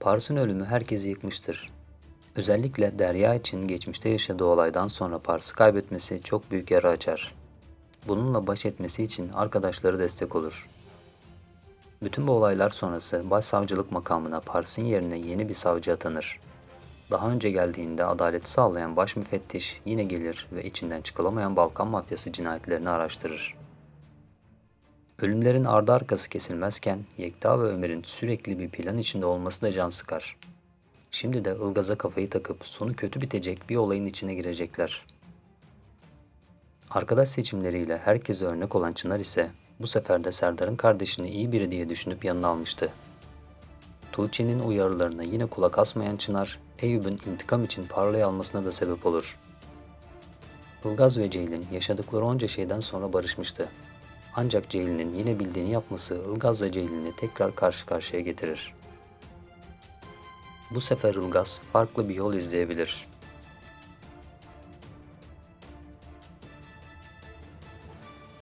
Pars'ın ölümü herkesi yıkmıştır. Özellikle Derya için geçmişte yaşadığı olaydan sonra Pars'ı kaybetmesi çok büyük yara açar. Bununla baş etmesi için arkadaşları destek olur. Bütün bu olaylar sonrası başsavcılık makamına Pars'ın yerine yeni bir savcı atanır. Daha önce geldiğinde adaleti sağlayan baş müfettiş yine gelir ve içinden çıkılamayan Balkan mafyası cinayetlerini araştırır. Ölümlerin ardı arkası kesilmezken Yekta ve Ömer'in sürekli bir plan içinde olması da can sıkar. Şimdi de Ilgaz'a kafayı takıp sonu kötü bitecek bir olayın içine girecekler. Arkadaş seçimleriyle herkese örnek olan Çınar ise bu sefer de Serdar'ın kardeşini iyi biri diye düşünüp yanına almıştı. Tuğçe'nin uyarılarına yine kulak asmayan Çınar, Eyüp'ün intikam için parlayı almasına da sebep olur. Ilgaz ve Ceylin yaşadıkları onca şeyden sonra barışmıştı. Ancak Ceylin'in yine bildiğini yapması Ilgaz'la Ceylin'i tekrar karşı karşıya getirir. Bu sefer Ilgaz farklı bir yol izleyebilir.